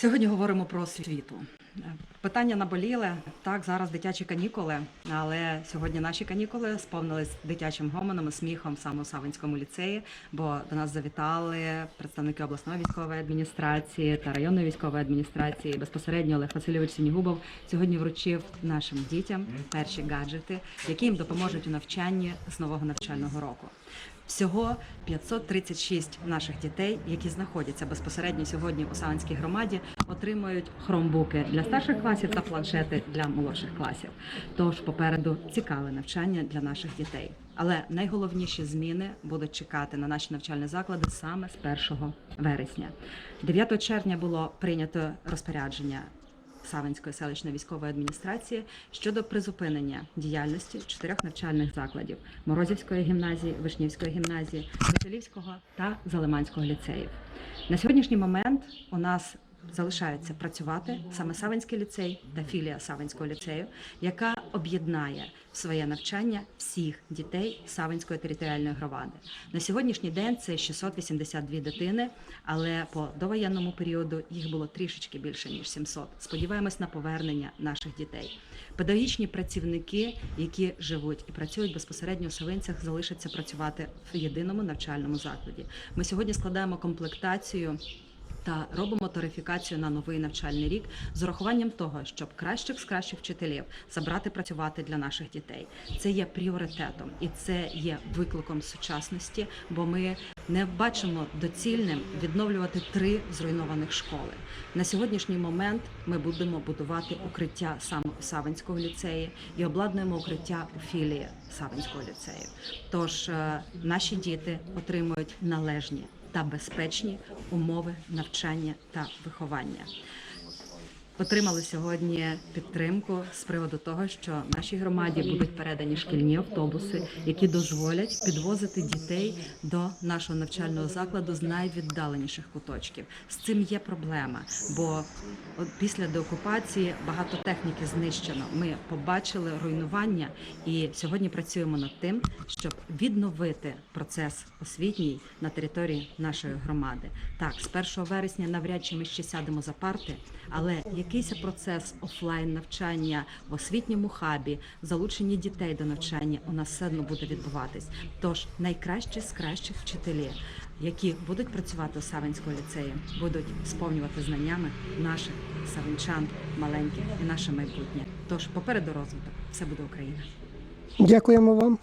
Сьогодні говоримо про освіту. Питання наболіле. Так, зараз дитячі канікули, але сьогодні наші канікули сповнились дитячим гомоном і сміхом саме у Савинському ліцеї, бо до нас завітали представники обласної військової адміністрації та районної військової адміністрації. Безпосередньо Олег Васильович Сінігубов сьогодні вручив нашим дітям перші гаджети, які їм допоможуть у навчанні з нового навчального року. Всього 536 наших дітей, які знаходяться безпосередньо сьогодні у Савинській громаді, отримують хромбуки для старших класів та планшети для молодших класів. Тож попереду цікаве навчання для наших дітей. Але найголовніші зміни будуть чекати на наші навчальні заклади саме з 1 вересня. 9 червня було прийнято розпорядження Савинської селищної військової адміністрації щодо призупинення діяльності чотирьох навчальних закладів Морозівської гімназії, Вишнівської гімназії, Веселівського та Залиманського ліцеїв. На сьогоднішній момент у нас залишаються працювати саме Савинський ліцей та філія Савинського ліцею, яка об'єднає в своє навчання всіх дітей Савинської територіальної громади. На сьогоднішній день це 682 дитини, але по довоєнному періоду їх було трішечки більше ніж 700. Сподіваємось на повернення наших дітей. Педагогічні працівники, які живуть і працюють безпосередньо у Савинцях, залишаться працювати в єдиному навчальному закладі. Ми сьогодні складаємо комплектацію. Та робимо тарифікацію на новий навчальний рік з урахуванням того, щоб кращих з кращих вчителів забрати працювати для наших дітей. Це є пріоритетом і це є викликом сучасності, бо ми не бачимо доцільним відновлювати три зруйнованих школи. На сьогоднішній момент ми будемо будувати укриття саме у Савинського ліцеї і обладнуємо укриття у філії Савинського ліцею. Тож е, наші діти отримують належні та безпечні умови навчання та виховання. Отримали сьогодні підтримку з приводу того, що нашій громаді будуть передані шкільні автобуси, які дозволять підвозити дітей до нашого навчального закладу з найвіддаленіших куточків. З цим є проблема, бо після деокупації багато техніки знищено. Ми побачили руйнування і сьогодні працюємо над тим, щоб відновити процес освітній на території нашої громади. Так, з 1 вересня навряд чи ми ще сядемо за парти, але якийсь процес офлайн навчання в освітньому хабі, залучення дітей до навчання у нас все одно буде відбуватись. Тож найкращі з кращих вчителів, які будуть працювати у Савинському ліцеї, будуть сповнювати знаннями наших савинчан маленьких і наше майбутнє. Тож попереду розвиток все буде Україна. Дякуємо вам.